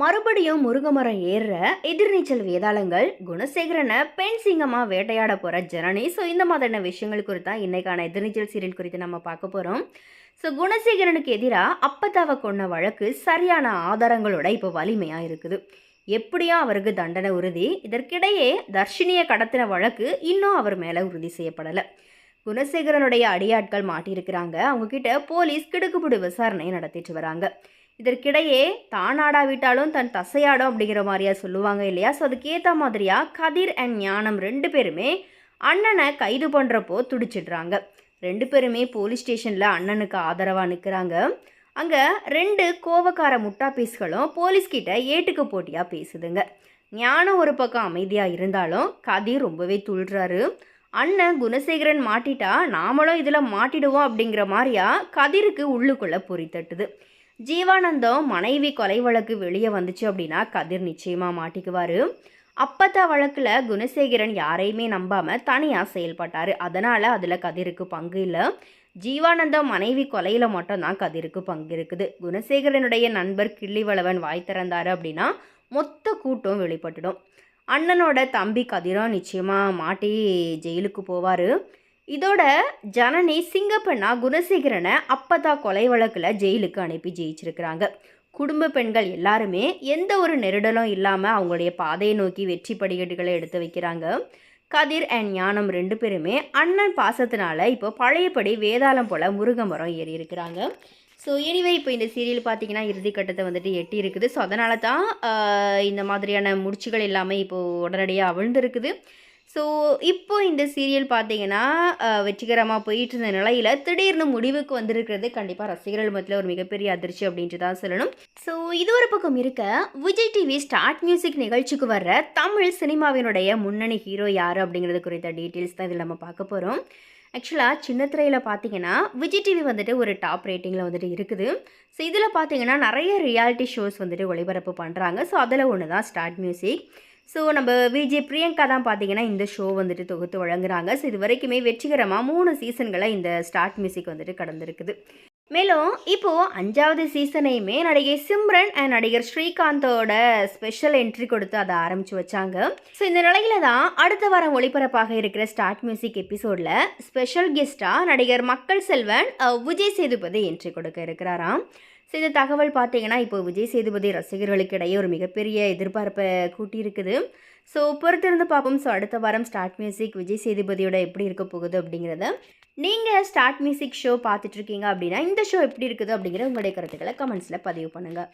மறுபடியும் முருங்கமரம் ஏறுற எதிர்நீச்சல் வேதாளங்கள் குணசேகரனை பெண் சிங்கமாக வேட்டையாட போகிற ஜனனி. ஸோ இந்த மாதிரியான விஷயங்கள் குறித்தா இன்றைக்கான எதிர்நீச்சல் சீரியல் குறித்து நம்ம பார்க்க போகிறோம் ஸோ குணசேகரனுக்கு எதிராக அப்பத்தாவை கொண்ட வழக்கு சரியான ஆதாரங்களோட இப்போ வலிமையாக இருக்குது. எப்படியும் அவருக்கு தண்டனை உறுதி. இதற்கிடையே தர்ஷினியை கடத்தின வழக்கு இன்னும் அவர் மேலே உறுதி செய்யப்படலை. குணசேகரனுடைய அடியாட்கள் மாட்டியிருக்கிறாங்க. அவங்கக்கிட்ட போலீஸ் கிடுக்குப்பிடு விசாரணை நடத்திட்டு வராங்க. இதற்கிடையே தானாடா விட்டாலும் தன் தசையாடும் அப்படிங்கிற மாதிரியா சொல்லுவாங்க இல்லையா? ஸோ அதுக்கேற்ற மாதிரியா கதிர் அண்ட் ஞானம் ரெண்டு பேருமே அண்ணனை கைது பண்ணுறப்போ துடிச்சிடுறாங்க. ரெண்டு பேருமே போலீஸ் ஸ்டேஷனில் அண்ணனுக்கு ஆதரவாக நிற்கிறாங்க அங்கே ரெண்டு கோவக்கார முட்டா பீஸ்களும் போலீஸ்கிட்ட ஏட்டுக்கு போட்டியாக பேசுதுங்க. ஞானம் ஒரு பக்கம் அமைதியாக இருந்தாலும் கதிர் ரொம்பவே துள்ளுறாரு. அண்ணன் குணசேகரன் மாட்டிட்டா நாமளும் இதில் மாட்டிடுவோம் அப்படிங்கிற மாதிரியா கதிருக்கு உள்ளுக்குள்ளே பொறி தட்டுது. ஜீவானந்தம் மனைவி கொலை வழக்கு வெளியே வந்துச்சு அப்படின்னா கதிர் நிச்சயமாக மாட்டிக்குவார். அப்பத்தா வழக்கில் குணசேகரன் யாரையுமே நம்பாமல் தனியாக செயல்பட்டார். அதனால் அதில் கதிருக்கு பங்கு இல்லை. ஜீவானந்தம் மனைவி கொலையில் மட்டும்தான் கதிருக்கு பங்கு இருக்குது. குணசேகரனுடைய நண்பர் கிள்ளிவளவன் வாய் திறந்தார் அப்படின்னா மொத்த கூட்டம் வெளிப்பட்டுடும். அண்ணனோட தம்பி கதிரா நிச்சயமாக மாட்டி ஜெயிலுக்கு போவார். இதோட ஜனனி சிங்கப்பெண்ணா குணசேகரனை அப்பதா கொலை வழக்கில் ஜெயிலுக்கு அனுப்பி ஜெயிச்சிருக்கிறாங்க. குடும்ப பெண்கள் எல்லாருமே எந்த ஒரு நெருடலும் இல்லாமல் அவங்களுடைய பாதையை நோக்கி வெற்றி படிக்கட்டுகளை எடுத்து வைக்கிறாங்க. கதிர் அண்ட் ஞானம் ரெண்டு பேருமே அண்ணன் பாசத்தினால இப்போ பழையபடி வேதாளம் போல் முருகமரம் மரம் ஏறி இருக்கிறாங்க. ஸோ எனிவே இப்போ இந்த சீரியல் பார்த்தீங்கன்னா இறுதிக்கட்டத்தை வந்துட்டு எட்டி இருக்குது ஸோ அதனால தான் இந்த மாதிரியான முடிச்சுகள் எல்லாமே இப்போது உடனடியாக அவிழ்ந்திருக்குது. ஸோ இப்போ இந்த சீரியல் பார்த்தீங்கன்னா வெற்றிகரமாக போயிட்டு இருந்த நிலையில் திடீர்னு முடிவுக்கு வந்திருக்கிறது கண்டிப்பாக ரசிகர்கள் மத்தியில் ஒரு மிகப்பெரிய அதிர்ச்சி அப்படின்ட்டு தான் சொல்லணும். ஸோ இது ஒரு பக்கம் இருக்க விஜய் டிவி ஸ்டார்ட் மியூசிக் நிகழ்ச்சிக்கு வர்ற தமிழ் சினிமாவினுடைய முன்னணி ஹீரோ யார் அப்படிங்கிறது குறித்த டீட்டெயில்ஸ் தான் இதில் நம்ம பார்க்க போகிறோம் ஆக்சுவலாக சின்ன திரையில் பார்த்தீங்கன்னா விஜய் டிவி வந்துட்டு ஒரு டாப் ரேட்டிங்கில் வந்துட்டு இருக்குது. ஸோ இதில் பார்த்தீங்கன்னா நிறைய ரியாலிட்டி ஷோஸ் வந்துட்டு ஒளிபரப்பு பண்ணுறாங்க ஸோ அதில் ஒன்று தான் ஸ்டார்ட் மியூசிக் ஸோ நம்ம விஜய் பிரியங்கா தான் பார்த்தீங்கன்னா இந்த ஷோ வந்துட்டு தொகுத்து வழங்குறாங்க. ஸோ இது வரைக்குமே வெற்றிகரமாக மூணு சீசன்களை இந்த ஸ்டார்ட் மியூசிக் வந்துட்டு கடந்திருக்குது. மேலும் இப்போது அஞ்சாவது சீசனையுமே நடிகை சிம்ரன் அண்ட் நடிகர் ஸ்ரீகாந்தோட ஸ்பெஷல் என்ட்ரி கொடுத்து அதை ஆரம்பித்து வச்சாங்க. ஸோ இந்த நிலையில தான் அடுத்த வாரம் ஒளிபரப்பாக இருக்கிற ஸ்டார்ட் மியூசிக் எபிசோடில் ஸ்பெஷல் கெஸ்ட்டாக நடிகர் மக்கள் செல்வன் விஜய் சேதுபதி என்ட்ரி கொடுக்க இருக்கிறாராம். ஸோ இந்த தகவல் பார்த்தீங்கன்னா இப்போ விஜய் சேதுபதி ரசிகர்களுக்கு இடையே ஒரு மிகப்பெரிய எதிர்பார்ப்பை கூட்டியிருக்குது. ஸோ பொறுத்திருந்து பார்ப்போம் ஸோ அடுத்த வாரம் ஸ்டார்ட் மியூசிக் விஜய் சேதுபதியோட எப்படி இருக்க போகுது அப்படிங்கிறத. நீங்கள் ஸ்டார்ட் மியூசிக் ஷோ பார்த்துட்ருக்கீங்க அப்படின்னா இந்த ஷோ எப்படி இருக்குது அப்படிங்கிற உங்களுடைய கருத்துக்களை கமெண்ட்ஸில் பதிவு பண்ணுங்கள்